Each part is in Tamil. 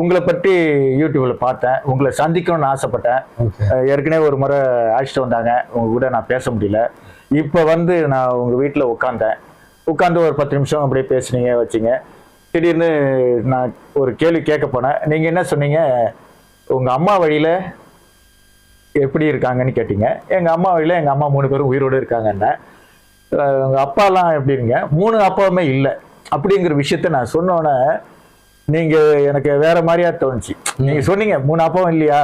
உங்களை பற்றி யூடியூப்ல பார்த்தேன். உங்களை சந்திக்கணும்னு ஆசைப்பட்டேன். ஏற்கனவே ஒரு முறை அழைச்சிட்டு வந்தாங்க. உங்க கூட நான் பேச முடியல. இப்போ வந்து நான் உங்க வீட்டில் உட்காந்தேன் உட்காந்து ஒரு பத்து நிமிஷம் அப்படியே பேசுனீங்க வச்சிங்க. திடீர்னு நான் ஒரு கேள்வி கேட்க போனேன். நீங்கள் என்ன சொன்னீங்க? உங்கள் அம்மா வழியில் எப்படி இருக்காங்கன்னு கேட்டீங்க. எங்கள் அம்மா வழியில் எங்கள் அம்மா மூணு பேரும் உயிரோடு இருக்காங்கன்னு. உங்கள் அப்பாலாம் எப்படிங்க மூணு அப்பாவுமே இல்லை. அப்படிங்கிற விஷயத்த நான் சொன்னோன்னே நீங்கள் எனக்கு வேற மாதிரியா தோணுச்சு. நீங்கள் சொன்னீங்க மூணு அப்பாவும் இல்லையா?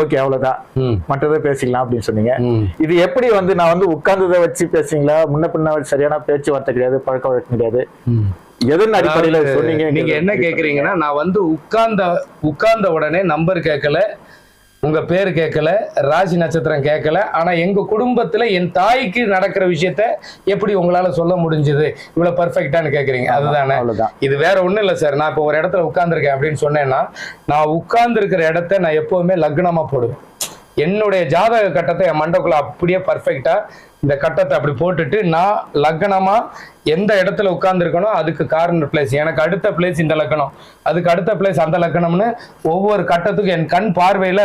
ஓகே அவ்வளோதான் ம். மற்றதை பேசிக்கலாம் அப்படின்னு சொன்னீங்க. இது எப்படி வந்து நான் வந்து உட்கார்ந்ததை வச்சு பேசுறீங்களா? முன்ன பின்ன சரியான பேச்சுவார்த்தை கிடையாது பழக்க வழக்கம் கிடையாது. எதன் அடிப்படையில சொன்னீங்க? நீங்க என்ன கேக்குறீங்கன்னா நான் வந்து உட்கார்ந்த உட்கார்ந்த உடனே நம்பர் கேட்கல உங்க பேர் கேட்கல ராசி நட்சத்திரம் கேட்கல ஆனா எங்க குடும்பத்துல என் தாய்க்கு நடக்கிற விஷயத்த எப்படி உங்களால சொல்ல முடிஞ்சது? இவ்வளவு பர்ஃபெக்டான்னு கேக்குறீங்க. அதுதானே? இது வேற ஒண்ணும் இல்ல சார். நான் இப்போ ஒரு இடத்துல உட்கார்ந்துருக்கேன் அப்படின்னு சொன்னேன்னா நான் உட்கார்ந்துருக்கிற இடத்த நான் எப்பவுமே லக்னமா போடுவேன். என்னுடைய ஜாதக கட்டத்தை என் மண்டக்குள்ள அப்படியே பர்ஃபெக்டா இந்த கட்டத்தை அப்படி போட்டுட்டு நான் லக்னமா எந்த இடத்துல உட்கார்ந்துருக்கணும் அதுக்கு கார்னர் பிளேஸ் எனக்கு அடுத்த பிளேஸ் இந்த லக்கணம் அதுக்கு அடுத்த பிளேஸ் அந்த லக்கணம்னு ஒவ்வொரு கட்டத்துக்கும் என் கண் பார்வையில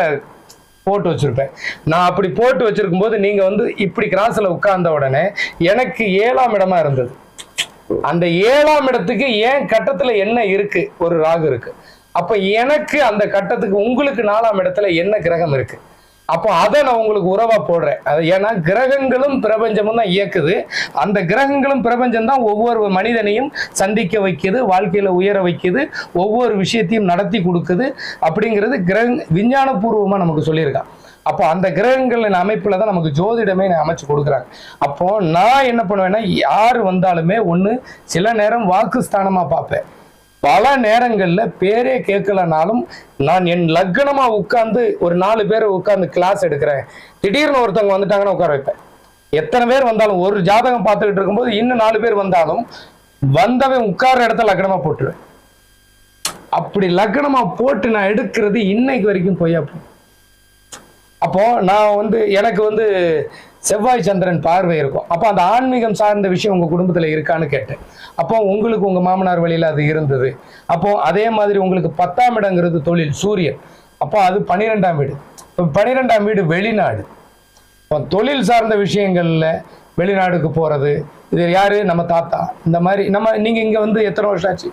போட்டு வச்சிருப்பேன். நான் அப்படி போட்டு வச்சிருக்கும் போது நீங்க வந்து இப்படி கிராஸ்ல உட்கார்ந்த உடனே எனக்கு ஏழாம் இடமா இருந்தது. அந்த ஏழாம் இடத்துக்கு ஏன் கட்டத்துல என்ன இருக்கு? ஒரு ராகு இருக்கு. அப்ப எனக்கு அந்த கட்டத்துக்கு உங்களுக்கு நாலாம் இடத்துல என்ன கிரகம் இருக்கு? அப்போ அதை நான் உங்களுக்கு உறவா போடுறேன். அது ஏன்னா கிரகங்களும் பிரபஞ்சமும் தான் இயக்குது. அந்த கிரகங்களும் பிரபஞ்சம் தான் ஒவ்வொரு மனிதனையும் சந்திக்க வைக்குது வாழ்க்கையில் உயர வைக்குது ஒவ்வொரு விஷயத்தையும் நடத்தி கொடுக்குது அப்படிங்கிறது கிரக விஞ்ஞானபூர்வமாக நமக்கு சொல்லியிருக்கான். அப்போ அந்த கிரகங்களின் அமைப்பில் தான் நமக்கு ஜோதிடமே அமைச்சு கொடுக்குறாங்க. அப்போ நான் என்ன பண்ணுவேன்னா யார் வந்தாலுமே ஒன்று சில நேரம் வாக்குஸ்தானமா பார்ப்பேன். பல நேரங்களில் பேரே கேட்கலனாலும் நான் என் லக்னமா உட்காந்து ஒரு நாலு பேர் உட்காந்து கிளாஸ் எடுக்கிறேன். திடீர்னு ஒருத்தவங்க வந்துட்டாங்கன்னா உட்கார வைப்பேன். எத்தனை பேர் வந்தாலும் ஒரு ஜாதகம் பார்த்துக்கிட்டு இருக்கும்போது இன்னும் நாலு பேர் வந்தாலும் வந்தவன் உட்கார்ற இடத்த லக்னமாக போட்டுருவேன். அப்படி லக்னமா போட்டு நான் எடுக்கிறது இன்னைக்கு வரைக்கும் பொய்யா போகும். அப்போ நான் வந்து எனக்கு வந்து செவ்வாய் சந்திரன் பார்வை இருக்கும். அப்போ அந்த ஆன்மீகம் சார்ந்த விஷயம் உங்கள் குடும்பத்தில் இருக்கான்னு கேட்டேன். அப்போ உங்களுக்கு உங்கள் மாமனார் வழியில் அது இருந்தது. அப்போ அதே மாதிரி உங்களுக்கு பத்தாம் இடங்கிறது தொழில் சூரியன். அப்போ அது பன்னிரெண்டாம் வீடு. இப்போ பன்னிரெண்டாம் வீடு வெளிநாடு. இப்போ தொழில் சார்ந்த விஷயங்களில் வெளிநாடுக்கு போகிறது இது யார்? நம்ம தாத்தா. இந்த மாதிரி நம்ம நீங்கள் இங்கே வந்து எத்தனை வருஷம் ஆச்சு?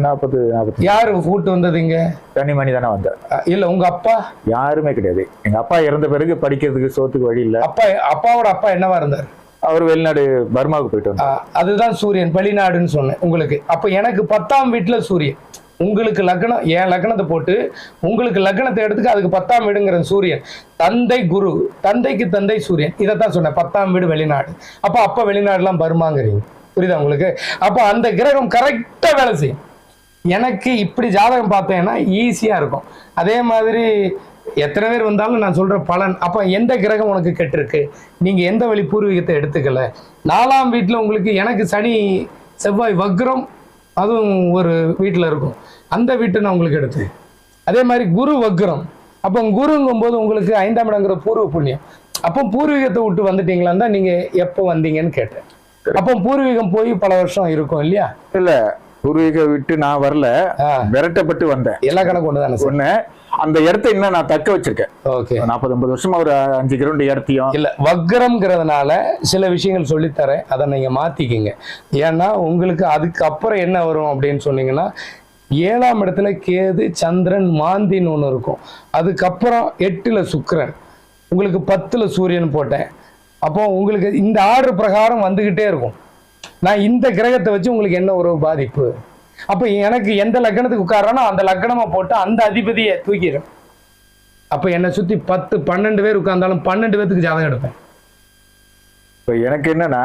நாற்பது நாற்பத்தி. யாரு கூட்டு வந்தது இங்க? தனிமணி தானே வந்தேன் அஹ் இல்ல உங்க அப்பா? யாருமே கிடையாது. எங்க அப்பா இறந்த பிறகு படிக்கிறதுக்கு சோத்துக்கு வழி இல்ல. அப்பா அப்பாவோட அப்பா என்னவா இருந்தார்? அவர் வெளிநாடு பர்மாவுக்கு போயிட்டு வந்தார். அதுதான் சூரியன் வெளிநாடுன்னு சொன்னேன் உங்களுக்கு. அப்ப எனக்கு பத்தாம் வீட்டுல சூரியன். உங்களுக்கு லக்னம் என் லக்னத்தை போட்டு உங்களுக்கு லக்னத்தை எடுத்துக்க அதுக்கு பத்தாம் வீடுங்கிற சூரியன். தந்தை குரு தந்தைக்கு தந்தை சூரியன். இதைத்தான் சொன்னேன் பத்தாம் வீடு வெளிநாடு. அப்ப அப்ப வெளிநாடுலாம் பர்மாங்கிறீங்க. புரியுதா உங்களுக்கு? அப்ப அந்த கிரகம் கரெக்டா வேலை செய்யும். எனக்கு இப்படி ஜாதகம் பார்த்தேன்னா ஈஸியா இருக்கும். அதே மாதிரி எத்தனை பேர் வந்தாலும் நான் சொல்ற பலன். அப்ப எந்த கிரகம் உனக்கு கெட்டிருக்கு? நீங்க எந்த வழி பூர்வீகத்தை எடுத்துக்கல? நாலாம் வீட்டுல உங்களுக்கு எனக்கு சனி செவ்வாய் வக்ரம் அதுவும் ஒரு வீட்டுல இருக்கும். அந்த வீட்டை நான் உங்களுக்கு எடுத்து. அதே மாதிரி குரு வக்ரம். அப்போ குருங்கும் போது உங்களுக்கு ஐந்தாம் இடங்கிற பூர்வ புண்ணியம். அப்போ பூர்வீகத்தை விட்டு வந்துட்டீங்களான்னு தான் நீங்க எப்போ வந்தீங்கன்னு கேட்டேன். அப்போ பூர்வீகம் போய் பல வருஷம் இருக்கும் இல்லையா? இல்ல. பூர்வீக விட்டு நான் வரல விரட்டப்பட்டு வந்தேன். எல்லா கணக்கு ஒன்று தானே சார்? ஒண்ணு அந்த இடத்த இன்னும் நான் தக்க வச்சிருக்கேன். ஓகே. நாற்பது ஐம்பது வருஷமா ஒரு அஞ்சு கிரவுண்ட் இடத்தையும் இல்ல வக்ரம்ங்கிறதுனால சில விஷயங்கள் சொல்லித்தரேன். அதை நீங்க மாத்திக்கிங்க. ஏன்னா உங்களுக்கு அதுக்கப்புறம் என்ன வரும் அப்படின்னு சொன்னீங்கன்னா ஏழாம் இடத்துல கேது சந்திரன் மாந்தின்னு ஒன்று இருக்கும். அதுக்கப்புறம் எட்டுல சுக்கிரன். உங்களுக்கு பத்துல சூரியன் போட்டேன். அப்போ உங்களுக்கு இந்த ஆர்டர் பிரகாரம் வந்துகிட்டே இருக்கும். நான் இந்த கிரகத்தை வச்சு உங்களுக்கு என்ன ஒரு பாதிப்பு? அப்போ எனக்கு எந்த லக்னத்துக்கு உட்காரானோ அந்த லக்னமா போட்டு அந்த அதிபதியை தூக்கிடுறேன். அப்போ என்னை சுத்தி பத்து பன்னெண்டு பேர் உட்கார்ந்தாலும் பன்னெண்டு பேர்த்துக்கு ஜாதகம் எடுப்பேன். இப்ப எனக்கு என்னன்னா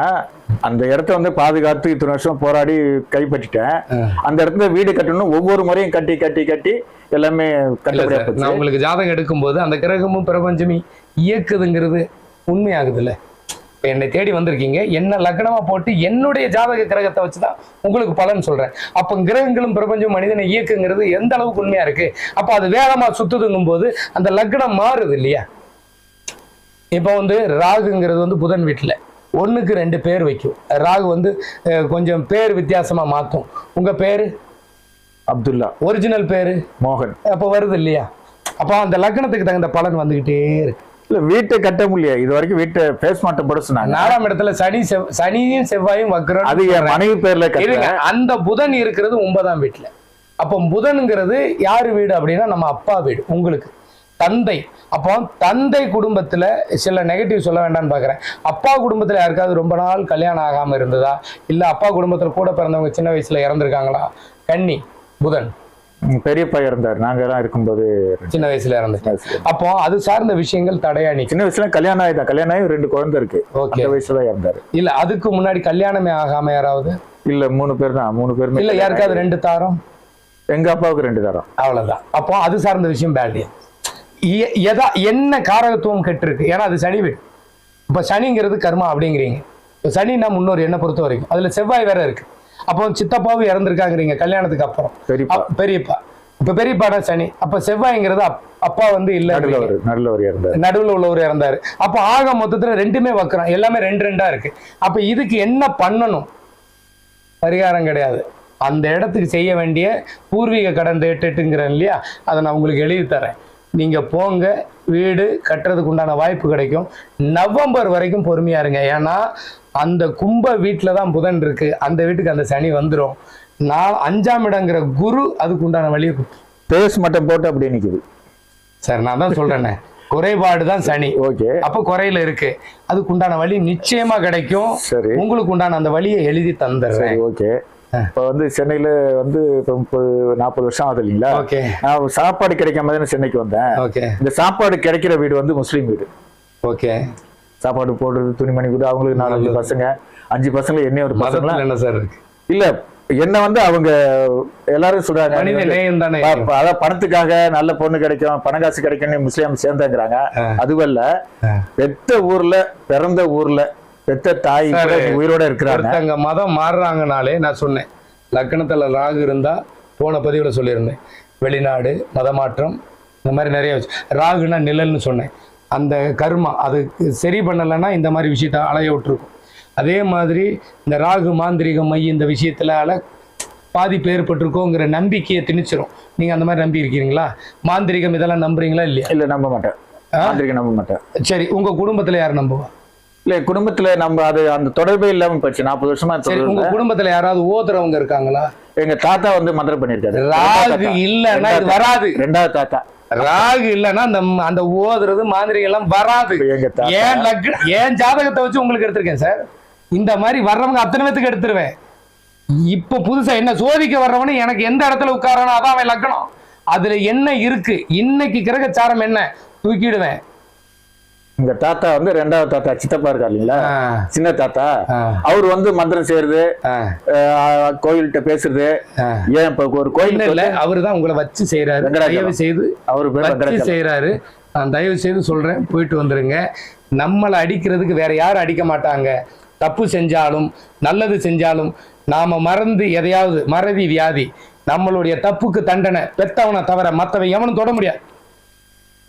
அந்த இடத்த வந்து பாதுகாத்து இத்தனை வருஷம் போராடி கைப்பற்றிட்டேன். அந்த இடத்துல வீடு கட்டணும் ஒவ்வொரு முறையும் கட்டி கட்டி கட்டி எல்லாமே நான் உங்களுக்கு ஜாதகம் எடுக்கும்போது அந்த கிரகமும் பிரபஞ்சமும் இயக்குதுங்கிறது உண்மையாகுதுல்ல. என்னை தேடி வந்திருக்கீங்க. என்ன லக்னமா போட்டு என்னுடைய ஜாதக கிரகத்தை வச்சுதான் உங்களுக்கு பலன் சொல்றேன். அப்போ கிரகங்களும் பிரபஞ்சம் மனிதனை இயக்குங்கிறது எந்த அளவுக்கு உண்மையா இருக்கு? அப்போ அது வேகமா சுத்துதுங்கும் போது அந்த லக்னம் மாறுது இல்லையா? இப்போ வந்து ராகுங்கிறது வந்து புதன் வீட்டில். ஒண்ணுக்கு ரெண்டு பேர் வைக்கும். ராகு வந்து கொஞ்சம் பேர் வித்தியாசமா மாத்தும். உங்க பேரு? அப்துல்லா. ஒரிஜினல் பேரு? மோகன். அப்போ வருது இல்லையா? அப்போ அந்த லக்னத்துக்கு தகுந்த பலன் வந்துகிட்டே இருக்கு. இல்ல வீட்டை கட்ட முடியல. இது வரைக்கும் வீட்டை பேஸ் மாட்டம் போட சொன்னாங்க. நாலாம் இடத்துல சனி சனியும் செவ்வாயும் வக்ரம் அது என் மனைவி பேர்ல அந்த புதன் இருக்கிறது ஒன்பதாம் வீட்டுல. அப்போ புதனுங்கிறது யாரு வீடு அப்படின்னா நம்ம அப்பா வீடு உங்களுக்கு. தந்தை. அப்போ தந்தை குடும்பத்துல சில நெகட்டிவ் சொல்ல வேண்டாம்னு பாக்குறேன். அப்பா குடும்பத்துல யாருக்காவது ரொம்ப நாள் கல்யாணம் ஆகாம இருந்ததா? இல்ல அப்பா குடும்பத்துல கூட பிறந்தவங்க சின்ன வயசுல இறந்துருக்காங்களா? கன்னி புதன். பெரியப்பா இருந்தார் நாங்க எல்லாம் இருக்கும்போது சின்ன வயசுல இறந்து அப்போ அது சார்ந்த விஷயங்கள் தடையா நிக்கும் சின்ன வயசுல கல்யாணம் ஆயிதான் கல்யாணம் ஆகி ரெண்டு குழந்தை இருக்கு. ஓகே. அந்த வயசுல இருந்தாரு இல்ல அதுக்கு முன்னாடி கல்யாணமே ஆகாம யாராவது? இல்ல மூணு பேர் தான். மூணு பேருமே இல்ல யாருக்காவது ரெண்டு தாரம்? எங்க அப்பாவுக்கு ரெண்டு தரம். அவ்வளவுதான். அப்போ அது சார்ந்த விஷயம் பேட் எதா என்ன காரகத்துவம் கெட்டிருக்கு? ஏன்னா அது சனி வீடு. இப்ப சனிங்கிறது கர்மா அப்படிங்கிறீங்க. இப்ப சனின்னா முன்னோர் என்ன பொறுத்த வரைக்கும் அதுல செவ்வாய் வேற இருக்கு. அப்போ சித்தப்பாவும் இறந்துருக்காங்கிறீங்க கல்யாணத்துக்கு அப்புறம். பெரியப்பா. பெரியப்பா. இப்ப பெரியப்பாடா சனி. அப்ப செவ்வாய்ங்கிறது அப்- அப்பா வந்து இல்ல நடுவில் உள்ளவர் இறந்தாரு. அப்ப ஆக மொத்தத்துல ரெண்டுமே வக்கரம். எல்லாமே ரெண்டு ரெண்டா இருக்கு. அப்ப இதுக்கு என்ன பண்ணணும்? பரிகாரம் கிடையாது. அந்த இடத்துக்கு செய்ய வேண்டிய பூர்வீக கடன் ரேட்டுங்கிறேன் இல்லையா? அதை நான் உங்களுக்கு எழுதி தரேன். நீங்க போங்க வீடு கட்டுறதுக்கு உண்டான வாய்ப்பு கிடைக்கும். நவம்பர் வரைக்கும் பொறுமையா இருங்க. ஏன்னா அந்த கும்ப வீட்டில் தான் புதன் இருக்கு. அந்த வீட்டுக்கு அந்த சனி வந்துடும் நான் அஞ்சாம் இடங்கிற குரு அதுக்கு உண்டான வழியை பேஸ் மட்டும் போட்டு அப்படியே நிக்குது. சார் நான் தான் சொல்றேனே. குறைபாடு தான் சனி. ஓகே. அப்ப குறையில இருக்கு. அதுக்கு உண்டான வழி நிச்சயமா கிடைக்கும். சரி. உங்களுக்கு உண்டான அந்த வழியை எழுதி தந்துடுறேன். ஓகே. இப்ப வந்து சென்னையில வந்து இப்ப முப்பது நாற்பது வருஷம் ஆகுது இல்லைங்களா? நான் சாப்பாடு கிடைக்காம தானே சென்னைக்கு வந்தேன். இந்த சாப்பாடு கிடைக்கிற வீடு வந்து முஸ்லீம் வீடு. ஓகே. சாப்பாடு போடுறது துணிமணி கூட அவங்களுக்கு நாலு அஞ்சு பசங்க. அஞ்சு பசங்க என்ன ஒரு பசங்களா? மதத்துல என்ன சார் இல்ல என்ன வந்து அவங்க எல்லாரும் சொல்றாங்க. அதான் பணத்துக்காக நல்ல பொண்ணு கிடைக்கும் பண காசு கிடைக்கும்னு முஸ்லீம் சேர்ந்தாங்கிறாங்க. அதுவல்ல. பெத்த ஊர்ல பிறந்த ஊர்ல பெத்த தாய். உயிரோட இருக்கிறாங்க. ஒருத்தங்க மதம் மாறுறாங்கனாலே நான் சொன்னேன். லக்னத்துல ராகு இருந்தா போன பதிவுல சொல்லியிருந்தேன். வெளிநாடு மதமாற்றம் இந்த மாதிரி நிறைய ராகுனா நிழல்னு சொன்னேன். அந்த கர்மா அது சரி பண்ணலைன்னா இந்த மாதிரி விஷயத்த அலைய விட்டுருக்கும். அதே மாதிரி இந்த ராகு மாந்திரிக மை இந்த விஷயத்துல அல பாதிப்பு ஏற்பட்டிருக்கோங்கிற நம்பிக்கையை திணிச்சிரும். நீங்க அந்த மாதிரி நம்பி இருக்கீங்களா மாந்திரிகம் இதெல்லாம் நம்புறீங்களா இல்லையா? இல்ல நம்ப மாட்டேன். நம்ப மாட்டேன். சரி உங்க குடும்பத்துல யார் நம்புவா? இல்ல குடும்பத்துல நம்ம அது அந்த தொடர்பே இல்லாம போச்சு நாற்பது வருஷமா உங்க குடும்பத்துல யாராவது ஓதுறவங்க இருக்காங்களா? எங்க தாத்தா வந்து மந்திரம் பண்ணிருக்காரு ராகு இல்லைன்னா இது வராது. ரெண்டாவது தாத்தா. ராகு இல்லைன்னா அந்த அந்த ஓதுறது மாதிரி எல்லாம் வராது ஏன் லக்ன ஏன் ஜாதகத்தை வச்சு உங்களுக்கு எடுத்திருக்கேன் சார்? இந்த மாதிரி வர்றவங்க அத்தனை பேத்துக்கு எடுத்துருவேன். இப்ப புதுசா என்ன சோதிக்க வர்றவனு எனக்கு எந்த இடத்துல உட்காரானோ அதான் அவன் லக்கணம். அதுல என்ன இருக்கு? இன்னைக்கு கிரகச்சாரம் என்ன? தூக்கிடுவேன். எங்க தாத்தா வந்து ரெண்டாவது தாத்தா சித்தப்பா இருக்கா இல்லைங்களா? சின்ன தாத்தா. அவர் வந்து மந்திரம் செய்யறது கோயில்கிட்ட பேசுறது. ஏன் இப்ப ஒரு கோயில் இல்ல இல்ல அவருதான் உங்களை வச்சு செய்யறாரு. தயவு செய்து அவரு. செய்யறாரு நான் தயவு செய்து சொல்றேன் போயிட்டு வந்துருங்க. நம்மளை அடிக்கிறதுக்கு வேற யாரும் அடிக்க மாட்டாங்க? தப்பு செஞ்சாலும் நல்லது செஞ்சாலும் நாம மறந்து எதையாவது மறதி வியாதி. நம்மளுடைய தப்புக்கு தண்டனை பெத்தவனை தவிர மத்தவன் எவனும் தொட முடியாது.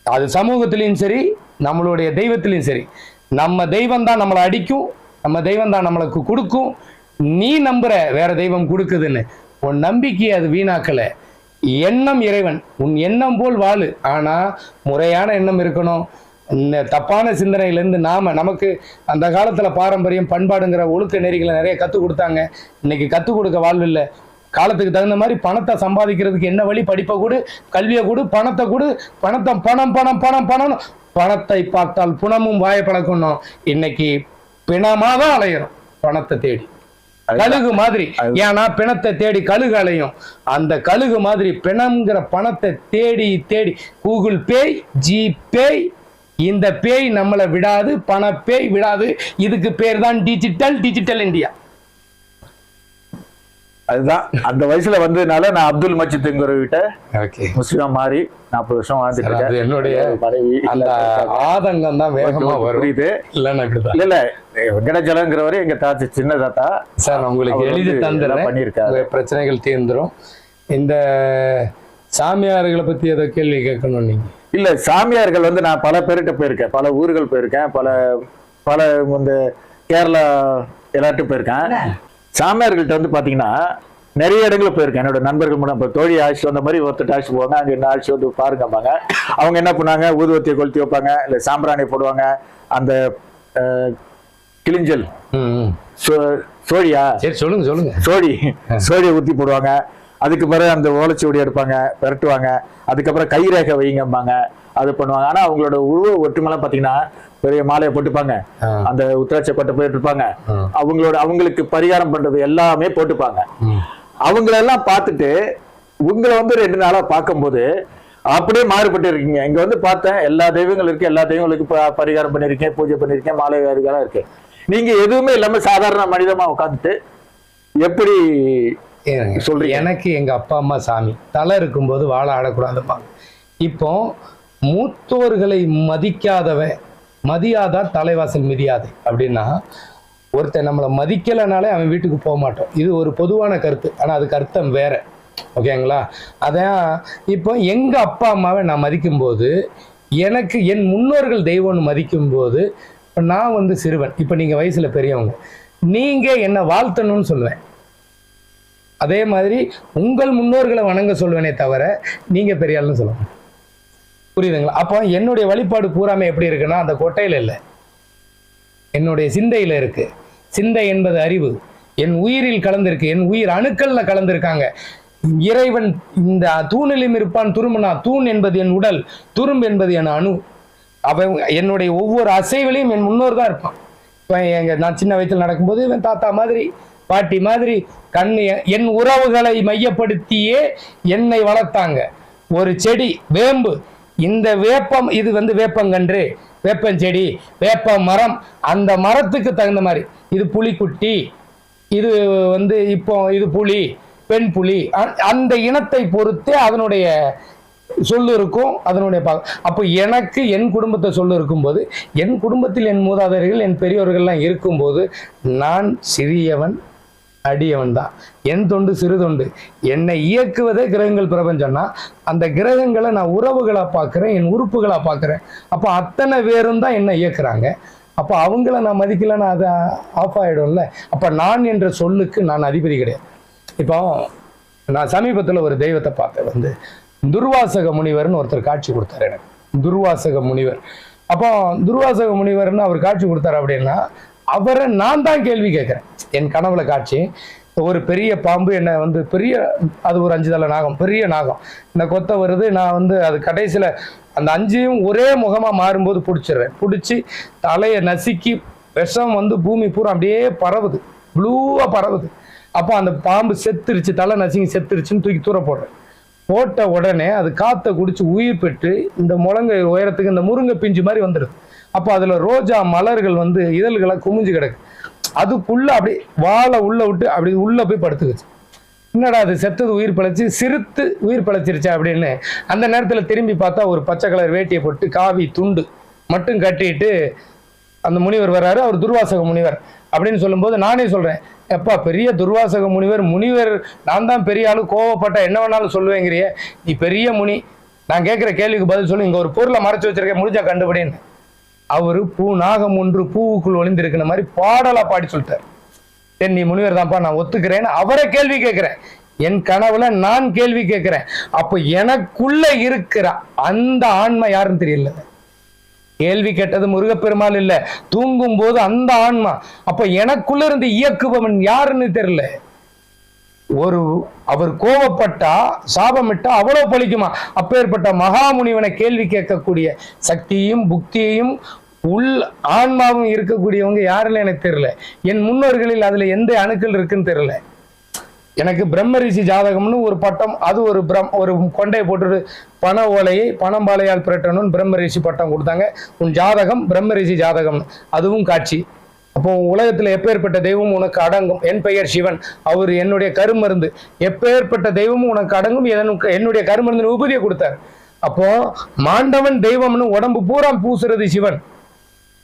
அது சமூகத்திலையும் சரி நம்மளுடைய தெய்வத்திலையும் சரி. நம்ம தெய்வம் தான் நம்மளை அடிக்கும் நம்ம தெய்வம் தான் நம்மளுக்கு கொடுக்கும். நீ நம்புற வேற தெய்வம் கொடுக்குதுன்னு. உன் நம்பிக்கையை அது வீணாக்கலை. எண்ணம் இறைவன். உன் எண்ணம் போல் வாழு. ஆனால் முறையான எண்ணம் இருக்கணும். இந்த தப்பான சிந்தனையிலேருந்து நாம் நமக்கு அந்த காலத்தில் பாரம்பரியம் பண்பாடுங்கிற ஒழுக்க நெறிகளை நிறைய கற்றுக் கொடுத்தாங்க. இன்னைக்கு கற்றுக் கொடுக்க வாழ்வு இல்லை. காலத்துக்கு தகுந்த மாதிரி பணத்தை சம்பாதிக்கிறதுக்கு என்ன வழி? படிப்பை கொடு கல்வியை கொடு பணத்தை கொடு பணத்தை பணம் பணம் பணம் பணம் பணத்தை பார்த்தால் புணமும் வாய பழக்கணும் இன்னைக்கு பிணமா தான் அலையிறோம். பணத்தை தேடி. கழுகு மாதிரி. ஏன்னா பிணத்தை தேடி கழுகு அலையும். அந்த கழுகு மாதிரி பிணம்ங்கிற பணத்தை தேடி தேடி. கூகுள் பேய் ஜிபேய் இந்த பேய் நம்மளை விடாது பண பேய் விடாது. இதுக்கு பேர் தான் டிஜிட்டல் டிஜிட்டல் இந்தியா அதுதான். அந்த வயசுல வந்ததுனால நான் அப்துல் மஜித்ங்கிறவர்கிட்ட ஓகே முஸ்லீமா மாறி நாற்பது வருஷம் வாழ்ந்துட்டு அது இருக்கேன். என்னுடைய மனைவி அந்த ஆதங்கம் தான் வேகமா இப்படிதான் இல்ல இல்ல வெங்கடாச்சலங்கிறவரு எங்க தாத்தா சின்ன தாத்தா சார் உங்களுக்கு எழுதி தந்துடுறேன். பண்ணியிருக்காரு. பிரச்சனைகள் தீர்ந்துரும். இந்த சாமியார்களை பத்தி ஏதோ கேள்வி கேட்கணும் நீங்க. இல்ல சாமியார்கள் வந்து நான் பல பேர்கிட்ட போயிருக்கேன். பல ஊர்கள் போயிருக்கேன். பல பல இந்த கேரளா எல்லார்ட்டும் போயிருக்கேன். சாமியார்கள்ட்ட வந்து பாத்தீங்கன்னா நிறைய இடங்களுக்கு போயிருக்கேன். என்னோட நண்பர்கள் மூலம் இப்போ தோழி ஆட்சி வந்த மாதிரி ஒருத்தர் ஆட்சி போவாங்க அங்கே என்ன ஆட்சி வந்து பாருங்கம்பாங்க. அவங்க என்ன பண்ணாங்க ஊதுவத்தியை கொளுத்தி வைப்பாங்க இல்லை சாம்பிராணி போடுவாங்க. அந்த கிளிஞ்சல். சோழியா? சரி சொல்லுங்க சொல்லுங்க. சோழி. சோழியை ஊற்றி போடுவாங்க. அதுக்கு பிறகு அந்த ஓலைச்சுவடி எடுப்பாங்க விரட்டுவாங்க. அதுக்கப்புறம் கைரேகை வைங்கம்பாங்க. அது பண்ணுவாங்க. ஆனா அவங்களோட உருவ ஒற்றுமைலாம் பாத்தீங்கன்னா பெரிய மாலையை போட்டுப்பாங்க. அந்த உத்திராட்ச கொட்டை போயிட்டு இருப்பாங்க. அவங்களோட அவங்களுக்கு பரிகாரம் பண்றது எல்லாமே போட்டுப்பாங்க. அவங்களெல்லாம் பார்த்துட்டு உங்களை வந்து ரெண்டு நாளா பார்க்கும்போது அப்படியே மாறுபட்டு இருக்கீங்க இங்க வந்து பார்த்தேன் எல்லா தெய்வங்கள் இருக்கு எல்லா தெய்வங்களுக்கு பரிகாரம் பண்ணிருக்கேன் பூஜை பண்ணிருக்கேன் மாலை வேறுகளாம் இருக்கு நீங்க எதுவுமே இல்லாம சாதாரண மனிதமா உட்காந்துட்டு எப்படி சொல்றீங்க. எனக்கு எங்க அப்பா அம்மா சாமி தலை இருக்கும்போது வாழ ஆடக்கூடாதும்பாங்க இப்போ மூத்தோர்களை மதிக்காதவன் மதியாதா தலைவாசல் மிதியாது. அப்படின்னா ஒருத்தன் நம்மளை மதிக்கலைனாலே அவன் வீட்டுக்கு போக மாட்டோம் இது ஒரு பொதுவான கருத்து. ஆனால் அதுக்கு அர்த்தம் வேற. ஓகேங்களா? அதான் இப்போ எங்க அப்பா அம்மாவை நான் மதிக்கும்போது எனக்கு என் முன்னோர்கள் தெய்வம்னு மதிக்கும்போது இப்போ நான் வந்து சிறுவன். இப்போ நீங்கள் வயசில் பெரியவங்க. நீங்கள் என்னை வாழ்த்தணும்னு சொல்லுவேன். அதே மாதிரி உங்கள் முன்னோர்களை வணங்க சொல்வேனே தவிர நீங்கள் பெரியாள்னு சொல்லுவேன் புரியுதுங்களா? அப்போ என்னுடைய வழிபாடு பூராமே எப்படி இருக்குன்னா அந்த கொட்டையில் இல்லை. என்னுடைய சிந்தையில் இருக்கு. சிந்தை என்பது அறிவு. என் உயிரில் கலந்திருக்கு. என் உயிர் அணுக்கள்ல கலந்திருக்காங்க. இறைவன் இந்த தூணிலும் இருப்பான். துரும்புனா தூண் என்பது என் உடல். துரும்பு என்பது என் அணு. அவன் என்னுடைய ஒவ்வொரு அசைவிலையும் என் முன்னோர் தான் இருப்பான். இப்போ எங்க நான் சின்ன வயசுல நடக்கும்போது இவன் தாத்தா மாதிரி பாட்டி மாதிரி கண் என் உறவுகளை மையப்படுத்தியே என்னை வளர்த்தாங்க. ஒரு செடி வேம்பு இந்த வேப்பம் இது வந்து வேப்பங்கன்று வேப்பஞ்செடி வேப்ப மரம் அந்த மரத்துக்கு தகுந்த மாதிரி. இது புலிக்குட்டி இது வந்து இப்போ இது புலி பெண் புலி அந்த இனத்தை பொறுத்தே அதனுடைய சொல்லு இருக்கும் அதனுடைய பா அப்போ எனக்கு என் குடும்பத்தை சொல்லு இருக்கும்போது என் குடும்பத்தில் என் மூதாதையர்கள் என் பெரியோர்கள்லாம் இருக்கும்போது நான் சிறியவன் அடியவன் தான் என் தொண்டு சிறு தொண்டு. என்னை இயக்குவதே கிரகங்கள் பிரபஞ்சம்னா அந்த கிரகங்களை நான் உறவுகளாக பார்க்குறேன் என் உறுப்புகளாக பார்க்குறேன். அப்போ அத்தனை பேரும் தான் என்னை இயக்குறாங்க. அப்போ அவங்கள நான் மதிக்கலைன்னா அதை ஆஃப் ஆகிடும்ல அப்போ நான் என்ற சொல்லுக்கு நான் அதிபதி கிடையாது. இப்போ நான் சமீபத்தில் ஒரு தெய்வத்தை பார்த்தேன். வந்து துர்வாசக முனிவர்னு ஒருத்தர் காட்சி கொடுத்தாரு எனக்கு. துர்வாசக முனிவர். அப்போ துர்வாசக முனிவர்னு அவர் காட்சி கொடுத்தாரு அப்படின்னா அவரை நான் தான் கேள்வி கேட்குறேன். என் கனவுல காட்சி ஒரு பெரிய பாம்பு என்னை வந்து பெரிய அது ஒரு அஞ்சு தலை நாகம் பெரிய நாகம். என்னை கொத்த வருது நான் வந்து அது கடைசியில் அந்த அஞ்சையும் ஒரே முகமாக மாறும்போது பிடிச்சிடுறேன். பிடிச்சி தலையை நசுக்கி விஷம் வந்து பூமி பூரா அப்படியே பரவுது. ப்ளூவாக பரவுது. அப்போ அந்த பாம்பு செத்துருச்சு தலை நசுங்கி செத்துருச்சுன்னு தூக்கி தூர போடுறேன். போட்ட உடனே அது காற்றை குடிச்சு உயிர் பெற்று இந்த முழங்கை உயரத்துக்கு இந்த முருங்கை பிஞ்சு மாதிரி வந்துடுது அப்போ அதில் ரோஜா மலர்கள் வந்து இதழ்களை குமிஞ்சு கிடக்கு. அதுக்குள்ளே அப்படி வாழை உள்ளே விட்டு அப்படி உள்ளே போய் படுத்துக்குச்சு. என்னடா அது செத்தது உயிர் பிழைச்சி சிறுத்து உயிர் பிழைச்சிருச்சா அப்படின்னு அந்த நேரத்தில் திரும்பி பார்த்தா ஒரு பச்சை கலர் வேட்டியை போட்டு காவி துண்டு மட்டும் கட்டிட்டு அந்த முனிவர் வர்றாரு. அவர் துர்வாசக முனிவர் அப்படின்னு சொல்லும்போது நானே சொல்கிறேன் எப்பா பெரிய துர்வாசக முனிவர் முனிவர் நான் தான் பெரிய ஆளு கோவப்பட்ட என்ன வேணாலும் சொல்லுவேங்கிறியே. நீ பெரிய முனி நான் கேட்குற கேள்விக்கு பதில் சொல்லி இங்கே ஒரு பொருளை மறைச்சி வச்சிருக்கேன் முடிஞ்சா கண்டுபிடின்னு. அவரு பூ நாகம் ஒன்று பூவுக்குள் ஒளிந்திருக்கிற மாதிரி பாடலா பாடி சொல்லிட்டார். தென் நீ முனிவர் தான்ப்பா நான் ஒத்துக்கிறேன்னு அவரை கேள்வி கேட்கிறேன். என் கனவுல நான் கேள்வி கேட்கிறேன். அப்போ எனக்குள்ள இருக்கிற அந்த ஆன்மா யாருன்னு தெரியல. கேள்வி கேட்டது முருகப்பெருமாள் இல்ல தூங்கும் போது அந்த ஆன்மா. அப்ப எனக்குள்ள இருந்து இயக்குபவன் யாருன்னு தெரியல. ஒரு அவர் கோவப்பட்டா சாபமிட்டா அவ்வளவு பலிக்குமா? அப்பேற்பட்ட மகாமுனிவனை கேள்வி கேட்கக்கூடிய சக்தியும் புக்தியையும் உள் ஆன்மாவும் இருக்கக்கூடியவங்க யாருன்னு எனக்கு தெரியல. என் முன்னோர்களில் அதுல எந்த அணுக்கள் இருக்குன்னு தெரியல. எனக்கு பிரம்மரிஷி ஜாதகம்னு ஒரு பட்டம் அது ஒரு பிரம் ஒரு கொண்டையை போட்டு பண ஓலையை பணம்பாலையால் பிரட்டணும்னு பிரம்மரிஷி பட்டம் கொடுத்தாங்க. உன் ஜாதகம் பிரம்மரிஷி ஜாதகம்னு. அதுவும் காட்சி. அப்போ உலகத்தில் எப்பேற்பட்ட தெய்வம் உனக்கு அடங்கும்? என் பெயர் சிவன். அவர் என்னுடைய கருமருந்து. எப்பேற்பட்ட தெய்வமும் உனக்கு அடங்கும்? எனக்கு என்னுடைய கருமருந்து உபதியை கொடுத்தார். அப்போ மாண்டவன் தெய்வம்னு உடம்பு பூரா பூசுறது சிவன்.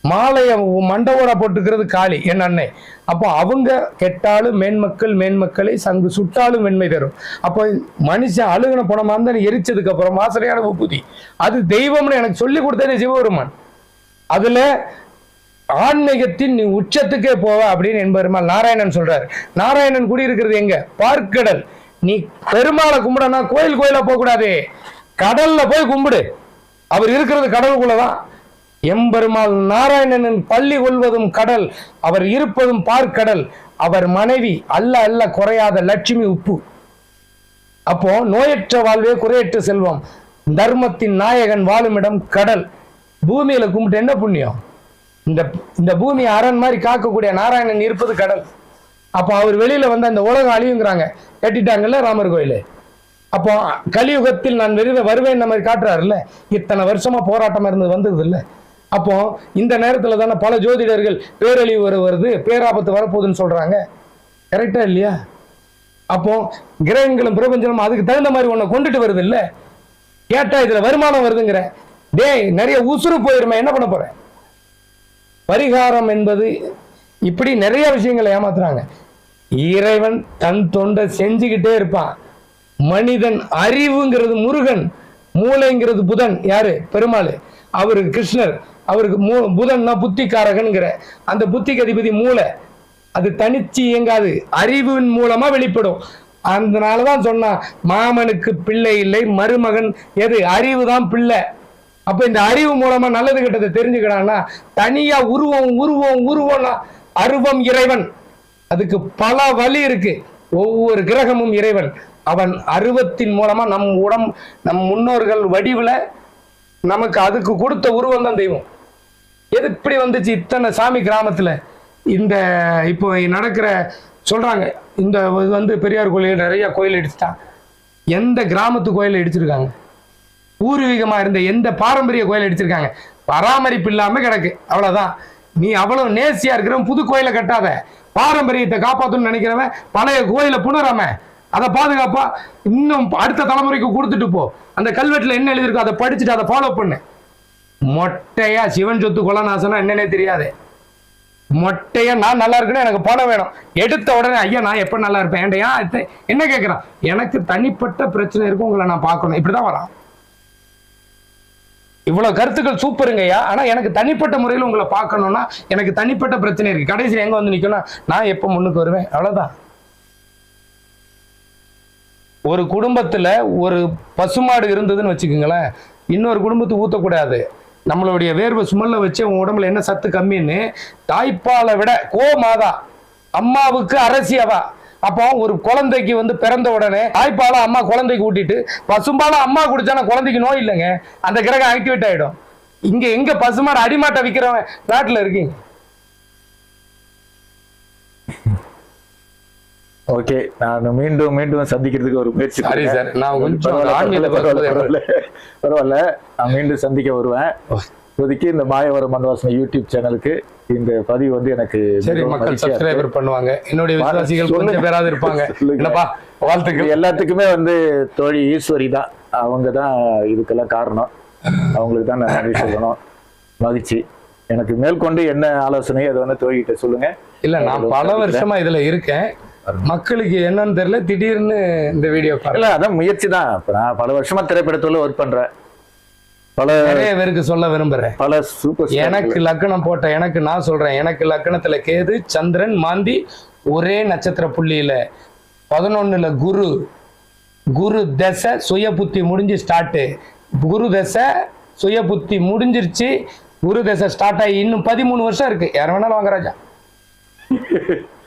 மாலையை மண்டவோட போட்டுக்கிறது காளி என் அன்னை அப்போ அவங்க கெட்டாலும் மேன்மக்கள் மேன்மக்களை சங்கு சுட்டாலும் வெண்மை தரும். அப்போ மனுஷன் அழுகுன போன இருந்தா எரிச்சதுக்கு அப்புறம் வாசனையான உப்புதி அது தெய்வம்னு எனக்கு சொல்லி கொடுத்ததே சிவபெருமான். அதுல ஆன்மீகத்தின் நீ உச்சத்துக்கே போவ அப்படின்னு என்பெருமாள் நாராயணன் சொல்றாரு. நாராயணன் குடியிருக்கிறது எங்க? பார்க்கடல். நீ பெருமாளை கும்பிடனா கோயில் கோயிலா போக கூடாது கடல்ல போய் கும்பிடு. அவர் இருக்கிறது கடலுக்குள்ளதான். எம்பெருமாள் நாராயணனின் பள்ளி கொள்வதும் கடல் அவர் இருப்பதும் பார்க்கடல். அவர் மனைவி அல்ல அல்ல குறையாத லட்சுமி உப்பு. அப்போ நோயற்ற வாழ்வே குறையற்ற செல்வம். தர்மத்தின் நாயகன் வாழுமிடம் கடல். பூமியில கும்பிட்டு என்ன புண்ணியம்? இந்த இந்த பூமி அரண் மாதிரி காக்கக்கூடிய நாராயணன் இருப்பது கடல். அப்போ அவர் வெளியில வந்து அந்த உலகம் அழியுங்கிறாங்க. கட்டிட்டாங்கல்ல ராமர் கோயில். அப்போ கலியுகத்தில் நான் வெளியில வருவேன் மாதிரி காட்டுறாருல்ல. இத்தனை வருஷமா போராட்டம் இருந்தது வந்தது இல்லை அப்போ இந்த நேரத்தில் தானே பல ஜோதிடர்கள் பேரழிவு வர வருது பேராபத்து வரப்போகுதுன்னு சொல்றாங்க. கரெக்டா இல்லையா? அப்போ கிரகங்களும் பிரபஞ்சமும் அதுக்கு தகுந்த மாதிரி உன்னை கொண்டுட்டு வருது இல்ல கேட்டா இதுல வருமானம் வருதுங்கிற. டேய் நிறைய உசுறு போயிருமே என்ன பண்ண போற? பரிகாரம் என்பது இப்படி நிறைய விஷயங்களை ஏமாத்துறாங்க. இறைவன் தன் தொண்டை செஞ்சுக்கிட்டே இருப்பான். மனிதன் அறிவுங்கிறது முருகன் மூளைங்கிறது புதன். யாரு? பெருமாள். அவரு கிருஷ்ணர். அவருக்கு மூ புதன்னா புத்திக்காரகன்கிற அந்த புத்திக்கு அதிபதி மூளை. அது தனிச்சு இயங்காது. அறிவின் மூலமா வெளிப்படும். அதனால தான் சொன்னான் மாமனுக்கு பிள்ளை இல்லை மருமகன் எது? அறிவு தான் பிள்ளை. அப்ப இந்த அறிவு மூலமா நல்லது கெட்டதை தெரிஞ்சுக்கிறான்னா தனியா உருவம் உருவம் உருவம்னா அருவம் இறைவன். அதுக்கு பல வழி இருக்கு. ஒவ்வொரு கிரகமும் இறைவன். அவன் அருவத்தின் மூலமா நம் உடம் நம் முன்னோர்கள் வடிவில் நமக்கு அதுக்கு கொடுத்த உருவம் தான் தெய்வம். எது இப்படி வந்துச்சு இத்தனை சாமி கிராமத்தில்? இந்த இப்போ நடக்கிற சொல்கிறாங்க இந்த இது வந்து பெரியார் கோயில் நிறைய கோயில் இடிச்சிட்டான். எந்த கிராமத்து கோயிலை இடிச்சிருக்காங்க? பூர்வீகமாக இருந்த எந்த பாரம்பரிய கோயில் அடிச்சிருக்காங்க பராமரிப்பு இல்லாமல் கிடக்கு அவ்வளோதான் நீ அவ்வளோ நேசியாக இருக்கிறவன் புது கோயிலை கட்டாத. பாரம்பரியத்தை காப்பாற்றணும்னு நினைக்கிறவன் பழைய கோயிலை புணராம. அதை பாதுகாப்பா. இன்னும் அடுத்த தலைமுறைக்கு கொடுத்துட்டு போ. அந்த கல்வெட்டில் என்ன எழுதிருக்கோ அதை படிச்சுட்டு அதை ஃபாலோ பண்ணு. மொட்டையா சிவன் சொத்து கொலநாசனா என்னன்னே தெரியாது. மொட்டையா நான் நல்லா இருக்கணும் எனக்கு பணம் வேணும். எடுத்த உடனே ஐயா நான் எப்ப நல்லா இருப்பேன்? ஏன்டா என்ன கேட்குறான் எனக்கு தனிப்பட்ட பிரச்சனை இருக்கும் உங்களை நான் பார்க்கணும். இப்படிதான் வரான். இவ்வளவு கருத்துக்கள் சூப்பருங்கய்யா ஆனா எனக்கு தனிப்பட்ட முறையில் உங்களை பார்க்கணும்னா எனக்கு தனிப்பட்ட பிரச்சனை இருக்கு. கடைசியில் எங்க வந்து நிக்கணும் நான் எப்ப முன்னுக்கு வருவேன்? அவ்வளவுதான். ஒரு குடும்பத்துல ஒரு பசுமாடு இருந்ததுன்னு வச்சுக்கோங்களேன். இன்னொரு குடும்பத்துக்கு ஊத்தக்கூடாது. நம்மளுடைய வேர்வை சுமல்ல வச்சு உன் உடம்புல என்ன சத்து கம்மின்னு தாய்ப்பாலை விட கோ மாதா அம்மாவுக்கு அரசியவா அப்போ ஒரு குழந்தைக்கு வந்து பிறந்த உடனே தாய்ப்பாலை அம்மா குழந்தைக்கு ஊட்டிட்டு பசும்பாலை அம்மா குடிச்சானா குழந்தைக்கு நோய் இல்லைங்க. அந்த கிரகம் ஆக்டிவேட் ஆயிடும். இங்க எங்க பசுமாடு அடிமாட்டை விற்கிறவன் நாட்டுல இருக்கீங்க. ஓகே நான் மீண்டும் மீண்டும் சந்திக்கிறதுக்கு ஒரு முயற்சி சரி. சார் நான் கொஞ்சம் பரவாயில்ல, பரவாயில்ல, பரவாயில்ல நான் மீண்டும் சந்திக்க வருவேன். இப்போதைக்கு இந்த மாயவரம் மன்வாசன யூடியூப் சேனலுக்கு இந்த பதிவு வந்து எனக்கு சரி மக்கள். சப்ஸ்கிரைபர் பண்ணுவாங்க. என்னுடைய விசுவாசிகள். கொஞ்சம் பேராவது இருப்பாங்க. என்னப்பா வாழ்த்துக்கள். எல்லாத்துக்குமே வந்து தோழி ஈஸ்வரி தான். அவங்க தான் இதுக்கெல்லாம் காரணம். அவங்களுக்கு தான் நான் நன்றி சொல்லணும். மகிழ்ச்சி. எனக்கு மேற்கொண்டு என்ன ஆலோசனை அதை வந்து தோழிகிட்ட சொல்லுங்க. இல்ல நான் பல வருஷமா இதுல இருக்கேன். மக்களுக்கு என்னன்னு தெரியல திடீர்னு இந்த வீடியோ இல்ல அதான் முயற்சி தான். இப்ப நான் பல வருஷமா திரைப்படத்துல ஒர்க் பண்றேன். பல நிறைய பேருக்கு சொல்ல விரும்புறேன். பல சூப்பர் எனக்கு லக்கணம் போட்ட எனக்கு நான் சொல்றேன் எனக்கு லக்கணத்துல கேது சந்திரன் மாந்தி ஒரே நட்சத்திர புள்ளியில. பதினொன்னுல குரு. குரு தசை சுய புத்தி முடிஞ்சு ஸ்டார்ட் குரு தசை சுய புத்தி முடிஞ்சிருச்சு. குரு தசை ஸ்டார்ட் ஆகி இன்னும் பதிமூணு வருஷம் இருக்கு. யார் வேணாலும் வாங்க ராஜா.